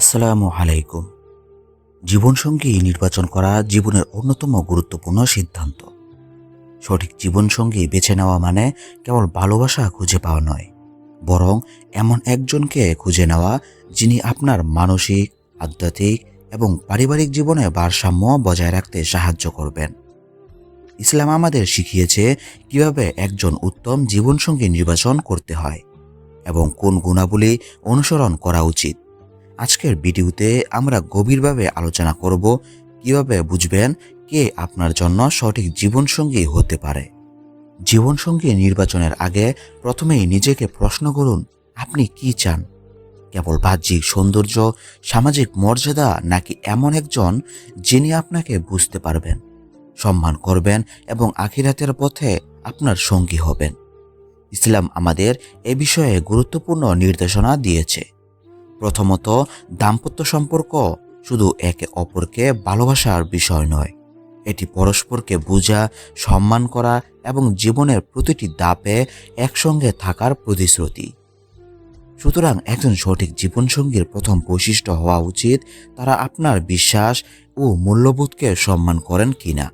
আসসালামু আলাইকুম। জীবনসঙ্গী নির্বাচন করা জীবনের অন্যতম গুরুত্বপূর্ণ সিদ্ধান্ত। সঠিক জীবনসঙ্গী বেছে নেওয়া মানে কেবল ভালোবাসা খুঁজে পাওয়া নয়, বরং এমন একজনকে খুঁজে নেওয়া যিনি আপনার মানসিক, আধ্যাত্মিক এবং পারিবারিক জীবনে ভারসাম্য বজায় রাখতে সাহায্য করবেন। ইসলাম আমাদের শিখিয়েছে কীভাবে একজন উত্তম জীবনসঙ্গী নির্বাচন করতে হয় এবং কোন গুণাবলী অনুসরণ করা উচিত। আজকের ভিডিওতে আমরা গভীরভাবে আলোচনা করব কীভাবে বুঝবেন কে আপনার জন্য সঠিক জীবনসঙ্গী হতে পারে। জীবনসঙ্গী নির্বাচনের আগে প্রথমেই নিজেকে প্রশ্ন করুন, আপনি কি চান? কেবল বাহ্যিক সৌন্দর্য, সামাজিক মর্যাদা নাকি এমন একজন যিনি আপনাকে বুঝতে পারবেন, সম্মান করবেন এবং আখিরাতের পথে আপনার সঙ্গী হবেন? ইসলাম আমাদের এ বিষয়ে গুরুত্বপূর্ণ নির্দেশনা দিয়েছে। প্রথমত, দাম্পত্য সম্পর্ক শুধু একে অপরকে ভালোবাসার বিষয় নয়। এটি পরস্পরকে বোঝা, সম্মান করা এবং জীবনের প্রতিটি দাপে একসঙ্গে থাকার প্রতিশ্রুতি। সুতরাং একজন সঠিক জীবনসঙ্গীর প্রথম বৈশিষ্ট্য হওয়া উচিত, তারা আপনার বিশ্বাস ও মূল্যবোধকে সম্মান করেন কিনা।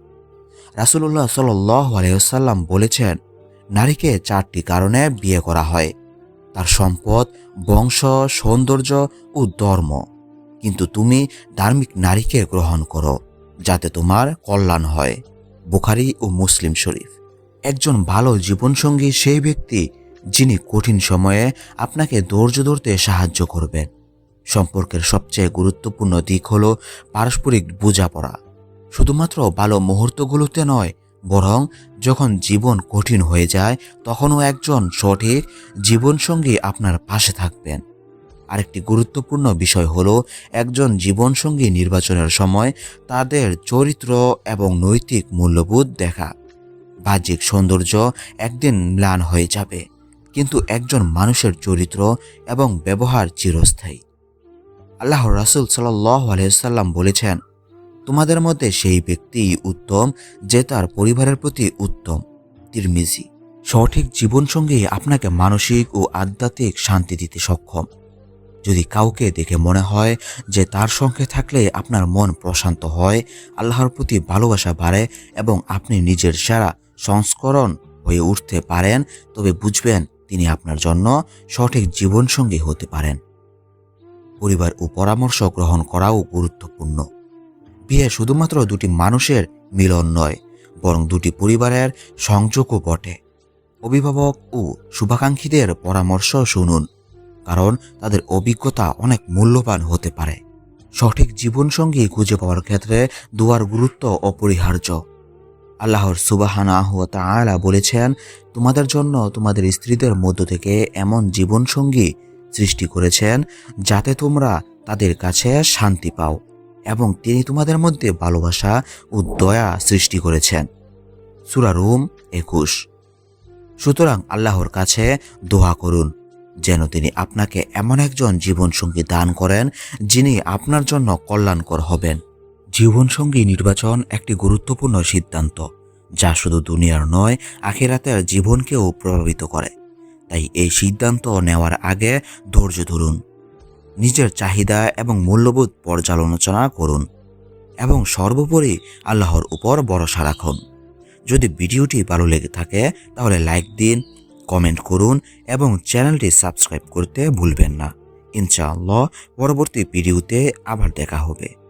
রাসুল্লাহ সাল আলহ্লাম বলেছেন, নারীকে চারটি কারণে বিয়ে করা হয়। তার সম্পদ, বংশ, সৌন্দর্য ও ধর্ম। কিন্তু তুমি ধার্মিক নারীকে গ্রহণ করো, যাতে তোমার কল্যাণ হয়। বুখারি ও মুসলিম শরীফ। একজন ভালো জীবনসঙ্গী সেই ব্যক্তি, যিনি কঠিন সময়ে আপনাকে ধৈর্য ধরতে সাহায্য করবেন সম্পর্কের সবচেয়ে গুরুত্বপূর্ণ দিক হল পারস্পরিক বোঝাপড়া। শুধুমাত্র ভালো মুহূর্তগুলোতে নয় বরং যখন জীবন কঠিন হয়ে যায়, তখনও একজন সঠিক জীবনসঙ্গী আপনার পাশে থাকবেন। আরেকটি গুরুত্বপূর্ণ বিষয় হলো, একজন জীবনসঙ্গী নির্বাচনের সময় তাদের চরিত্র এবং নৈতিক মূল্যবোধ দেখা। বাহ্যিক সৌন্দর্য একদিন ম্লান হয়ে যাবে, কিন্তু একজন মানুষের চরিত্র এবং ব্যবহার চিরস্থায়ী। আল্লাহ রাসুল সাল্লাহ আলহাম বলেছেন তোমাদের মধ্যে সেই ব্যক্তি উত্তম যে তার পরিবারের প্রতি উত্তম। তিরমিজি। সঠিক জীবনসঙ্গী আপনাকে মানসিক ও আধ্যাত্মিক শান্তি দিতে সক্ষম। যদি কাউকে দেখে মনে হয় যে তার সঙ্গে থাকলে আপনার মন প্রশান্ত হয়, আল্লাহর প্রতি ভালোবাসা বাড়ে এবং আপনি নিজের সেরা সংস্করণ হয়ে উঠতে পারেন, তবে বুঝবেন তিনি আপনার জন্য সঠিক জীবনসঙ্গী হতে পারেন। পরিবার ও পরামর্শ গ্রহণ করাও গুরুত্বপূর্ণ। বিয়ে শুধুমাত্র দুটি মানুষের মিলন নয়, বরং দুটি পরিবারের সংযোগও বটে। অভিভাবক ও শুভাকাঙ্ক্ষীদের পরামর্শ শুনুন, কারণ তাদের অভিজ্ঞতা অনেক মূল্যবান হতে পারে। সঠিক জীবনসঙ্গী খুঁজে পাওয়ার ক্ষেত্রে দুয়ার গুরুত্ব অপরিহার্য। আল্লাহর সুবাহানা তাআলা বলেছেন, তোমাদের জন্য তোমাদের স্ত্রীদের মধ্য থেকে এমন জীবনসঙ্গী সৃষ্টি করেছেন যাতে তোমরা তাদের কাছে শান্তি পাও। এবং তিনি তোমাদের মধ্যে ভালোবাসা ও দয়া সৃষ্টি করেছেন। সুরা রুম একুশ। সুতরাং আল্লাহর কাছে দোয়া করুন, যেন তিনি আপনাকে এমন একজন জীবনসঙ্গী দান করেন, যিনি আপনার জন্য কল্যাণকর হবেন। জীবনসঙ্গী নির্বাচন একটি গুরুত্বপূর্ণ সিদ্ধান্ত, যা শুধু দুনিয়ার নয়, আখিরাতের জীবনকেও প্রভাবিত করে। তাই এই সিদ্ধান্ত নেওয়ার আগে ধৈর্য ধরুন। নিজের চাহিদা এবং মূল্যবোধ পর্যালোচনা করুন এবং সর্বোপরি আল্লাহর উপর ভরসা রাখুন। যদি ভিডিওটি ভালো লেগে থাকে, তাহলে লাইক দিন, কমেন্ট করুন এবং চ্যানেলটি সাবস্ক্রাইব করতে ভুলবেন না। ইনশাআল্লাহ, পরবর্তী ভিডিওতে আবার দেখা হবে।